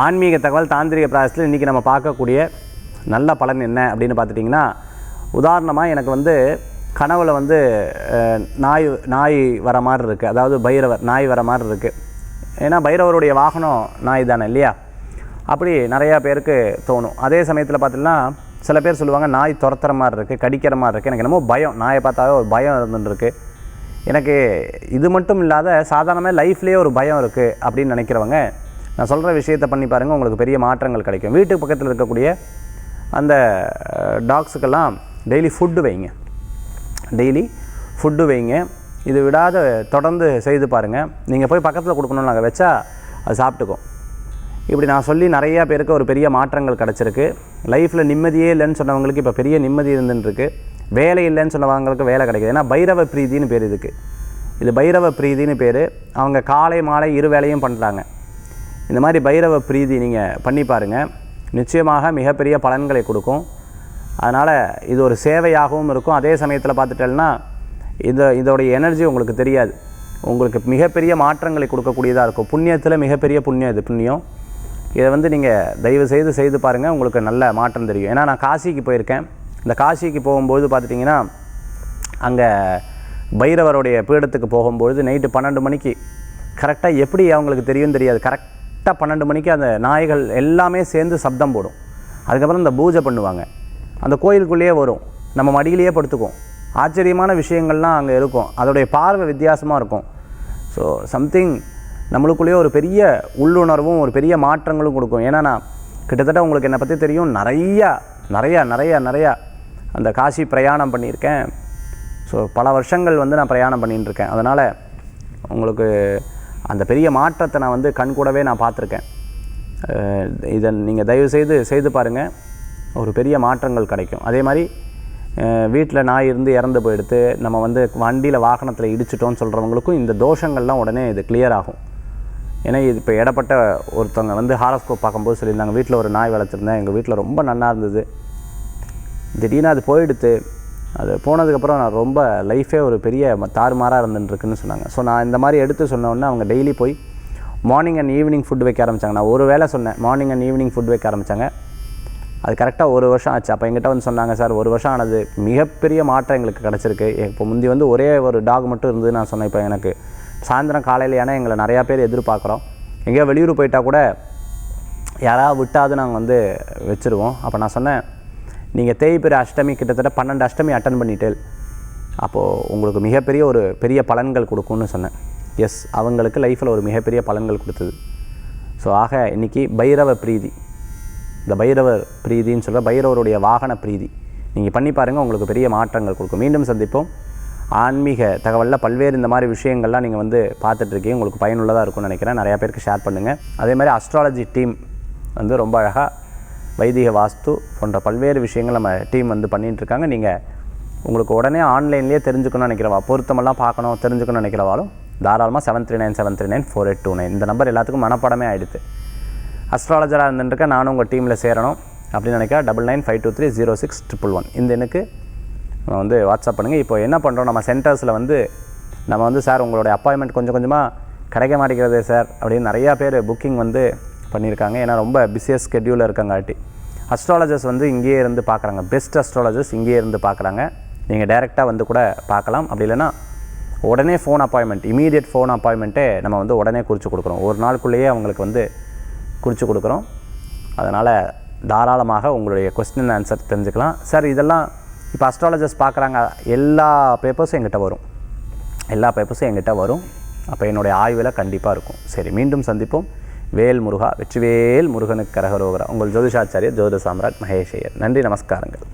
ஆன்மீக தகவல் தாந்திரிக பிராயசத்தில் இன்றைக்கி நம்ம பார்க்கக்கூடிய நல்ல பலன் என்ன அப்படின்னு பார்த்துட்டிங்கன்னா உதாரணமாக எனக்கு வந்து கனவுல வந்து நாய் நாய் வர மாதிரி இருக்குது அதாவது பைரவர் நாய் வர மாதிரி இருக்குது ஏன்னா பைரவருடைய வாகனம் நாய் தானே இல்லையா? அப்படி நிறையா பேருக்கு தோணும். அதே சமயத்தில் பார்த்தீங்கன்னா சில பேர் சொல்லுவாங்க நாய் துரத்துற மாதிரி இருக்குது கடிக்கிற மாதிரி இருக்குது எனக்கு என்னமோ பயம். நாயை பார்த்தாவே ஒரு பயம் இருந்துருக்கு எனக்கு இது மட்டும் இல்லாத சாதாரணமாக லைஃப்லேயே ஒரு பயம் இருக்குது அப்படின்னு நினைக்கிறவங்க நான் சொல்கிற விஷயத்தை பண்ணி பாருங்கள் உங்களுக்கு பெரிய மாற்றங்கள் கிடைக்கும். வீட்டுக்கு பக்கத்தில் இருக்கக்கூடிய அந்த டாக்ஸுக்கெல்லாம் டெய்லி ஃபுட்டு வைங்க. டெய்லி ஃபுட்டு வைங்க. இது விடாத தொடர்ந்து செய்து பாருங்கள் நீங்கள் போய் பக்கத்தில் கொடுக்கணும் நாங்கள் வச்சா அது சாப்பிட்டுக்கும். இப்படி நான் சொல்லி நிறையா பேருக்கு ஒரு பெரிய மாற்றங்கள் கிடச்சிருக்கு. லைஃப்பில் நிம்மதியே இல்லைன்னு சொன்னவங்களுக்கு இப்போ பெரிய நிம்மதி இருந்துருக்கு வேலை இல்லைன்னு சொன்னவங்களுக்கு வேலை கிடைக்கிது. ஏன்னா பைரவ பிரீதின்னு பேர் இதுக்கு. இது பைரவ பிரீதின்னு பேர். அவங்க காலை மாலை இரு வேலையும் பண்ணுறாங்க இந்த மாதிரி பைரவ பிரீதி நீங்கள் பண்ணி பாருங்கள் நிச்சயமாக மிகப்பெரிய பலன்களை கொடுக்கும். அதனால் இது ஒரு சேவையாகவும் இருக்கும். அதே சமயத்தில் பார்த்துட்டேன்னா இந்த இதோடைய எனர்ஜி உங்களுக்கு தெரியாது. உங்களுக்கு மிகப்பெரிய மாற்றங்களை கொடுக்கக்கூடியதாக இருக்கும். புண்ணியத்தில் மிகப்பெரிய புண்ணியம் இது புண்ணியம். இதை வந்து நீங்கள் தயவு செய்து செய்து பாருங்கள் உங்களுக்கு நல்ல மாற்றம் தெரியும். ஏன்னா நான் காசிக்கு போயிருக்கேன். இந்த காசிக்கு போகும்போது பார்த்துட்டிங்கன்னா அங்கே பைரவருடைய பீடத்துக்கு போகும்பொழுது நைட்டு பன்னெண்டு மணிக்கு கரெக்டாக எப்படி அவங்களுக்கு தெரியும் தெரியாது. கரெக்ட் கரெக்டாக பன்னெண்டு மணிக்கு அந்த நாய்கள் எல்லாமே சேர்ந்து சப்தம் போடும். அதுக்கப்புறம் இந்த பூஜை பண்ணுவாங்க. அந்த கோயிலுக்குள்ளேயே வரும். நம்ம மடியிலேயே படுத்துக்கும் ஆச்சரியமான விஷயங்கள்லாம் அங்கே இருக்கும். அதோடைய பார்வை வித்தியாசமாக இருக்கும். ஸோ சம்திங் நம்மளுக்குள்ளேயே ஒரு பெரிய உள்ளுணர்வும் ஒரு பெரிய மாற்றங்களும் கொடுக்கும். ஏன்னா நான் கிட்டத்தட்ட உங்களுக்கு என்னை பற்றி தெரியும். நிறையா நிறையா நிறையா நிறையா அந்த காசி பிரயாணம் பண்ணியிருக்கேன். ஸோ பல வருஷங்கள் வந்து நான் பிரயாணம் பண்ணிகிட்டு இருக்கேன் அதனால் உங்களுக்கு அந்த பெரிய மாற்றத்தை நான் வந்து கண்கூடவே நான் பார்த்துருக்கேன். இதை நீங்கள் தயவு செய்து செய்து பாருங்கள் ஒரு பெரிய மாற்றங்கள் கிடைக்கும். அதே மாதிரி வீட்டில் நாய் இருந்து இறந்து போயிடுத்து நம்ம வந்து வண்டியில் வாகனத்தில் இடிச்சிட்டோம்னு சொல்கிறவங்களுக்கும் இந்த தோஷங்கள்லாம் உடனே இது கிளியர் ஆகும். ஏன்னா இது இப்போ இடப்பட்ட ஒருத்தவங்க வந்து ஹாரோஸ்கோப் பார்க்கும்போது சொல்லியிருந்தாங்க வீட்டில் ஒரு நாய் வளர்த்துருந்தேன் எங்கள் வீட்டில் ரொம்ப நல்லா இருந்தது. திடீர்னு அது போயிடுத்து அது போனதுக்கப்புறம் நான் ரொம்ப லைஃபே ஒரு பெரிய தாறுமாறாக இருந்துட்டுருக்குன்னு சொன்னாங்க. ஸோ நான் இந்த மாதிரி எடுத்து சொன்ன உடனே அவங்க டெய்லி போய் மார்னிங் அண்ட் ஈவினிங் ஃபுட் வைக்க ஆரம்பிச்சாங்க. நான் ஒரு வேளை சொன்னேன் மார்னிங் அண்ட் ஈவினிங் ஃபுட் வைக்க ஆரம்பித்தாங்க அது கரெக்டாக ஒரு வருஷம் ஆச்சு. அப்போ எங்கிட்ட வந்து சொன்னாங்க சார் ஒரு வருஷம் ஆனது மிகப்பெரிய மாற்றம் எங்களுக்கு கிடச்சிருக்கு. இப்போ முந்தி வந்து ஒரே ஒரு டாக் மட்டும் இருந்தது நான் சொன்னேன் இப்போ எனக்கு. சாயந்தரம் காலையில் ஏன்னா எங்களை நிறையா பேர் எதிர்பார்க்குறோம். எங்கேயோ வெளியூர் போயிட்டா கூட யாராவது விட்டாது நாங்கள் வந்து வச்சுருவோம். அப்போ நான் சொன்னேன் நீங்கள் தேய்பிற அஷ்டமி கிட்டத்தட்ட பன்னெண்டு அஷ்டமி அட்டன் பண்ணிட்டு அப்போது உங்களுக்கு மிகப்பெரிய ஒரு பெரிய பலன்கள் கொடுக்கும்னு சொன்னேன். எஸ் அவங்களுக்கு லைஃப்பில் ஒரு மிகப்பெரிய பலன்கள் கொடுத்தது. ஸோ ஆக இன்றைக்கி பைரவ பிரீதி. இந்த பைரவர் பிரீதின்னு சொல்கிற பைரவருடைய வாகன பிரீதி. நீங்கள் பண்ணி பாருங்கள் உங்களுக்கு பெரிய மாற்றங்கள் கொடுக்கும். மீண்டும் சந்திப்போம். ஆன்மீக தகவலில் பல்வேறு இந்த மாதிரி விஷயங்கள்லாம் நீங்கள் வந்து பார்த்துட்ருக்கீங்க உங்களுக்கு பயனுள்ளதாக இருக்கும்னு நினைக்கிறேன். நிறையா பேருக்கு ஷேர் பண்ணுங்கள் அதே மாதிரி அஸ்ட்ராலஜி டீம் வந்து ரொம்ப அழகாக வைதிக வாஸ்து போன்ற பல்வேறு விஷயங்கள் நம்ம டீம் வந்து பண்ணிகிட்ருக்காங்க நீங்கள் உங்களுக்கு உடனே ஆன்லைன்லேயே தெரிஞ்சுக்கணும்னு நினைக்கிறவா பொருத்தமெல்லாம் பார்க்கணும் தெரிஞ்சுக்கணும்னு நினைக்கிறவாலும் தாராளமாக seven three nine seven three nine four eight two nine இந்த நம்பர் எல்லாத்துக்கும் மனப்படமே ஆகிடுது அஸ்ட்ராலஜராக இருந்துருக்கேன் நானும் உங்கள் டீமில் சேரணும் அப்படின்னு நினைக்கிறா double nine five two three zero six triple one இந்த எனக்கு நம்ம வந்து வாட்ஸ்அப் பண்ணுங்கள் இப்போ என்ன பண்ணுறோம் நம்ம சென்டர்ஸில் வந்து நம்ம வந்து சார் உங்களுடைய அப்பாயின்மெண்ட் கொஞ்சம் கொஞ்சமாக கிடைக்க மாட்டேங்கிறது சார் அப்படின்னு நிறையா பேர் புக்கிங் வந்து பண்ணியிருக்காங்க. ஏன்னா ரொம்ப பிஸியஸ்ட் ஸ்கெட்யூலில் இருக்காங்காட்டி. அஸ்ட்ராலஜர்ஸ் வந்து இங்கேயே இருந்து பார்க்குறாங்க. பெஸ்ட் அஸ்ட்ராலஜர்ஸ் இங்கேயே இருந்து பார்க்குறாங்க. நீங்கள் டைரெக்டாக வந்து கூட பார்க்கலாம். அப்படி இல்லைன்னா உடனே ஃபோன் அப்பாயின்மெண்ட் இமீடியட் ஃபோன் அப்பாயின்மெண்ட்டே நம்ம வந்து உடனே குறித்து கொடுக்குறோம். ஒரு நாளுக்குள்ளேயே அவங்களுக்கு வந்து குறித்து கொடுக்குறோம். அதனால் தாராளமாக உங்களுடைய கொஸ்டின் ஆன்சர் தெரிஞ்சுக்கலாம். சார் இதெல்லாம் இப்போ அஸ்ட்ராலஜர்ஸ் பார்க்குறாங்க. எல்லா பேப்பர்ஸும் எங்கிட்ட வரும். எல்லா பேப்பர்ஸும் எங்கிட்ட வரும். அப்போ என்னுடைய ஆய்வில் கண்டிப்பாக இருக்கும். சரி மீண்டும் சந்திப்போம். வேல் முருகா வெற்றிவேல் முருகனுக்கு கரகரோகரா. உங்கள் ஜோதிஷாச்சாரியர் ஜோதிட சாம்ராட் மகேஷ் ஐயர் நன்றி நமஸ்காரங்கள்.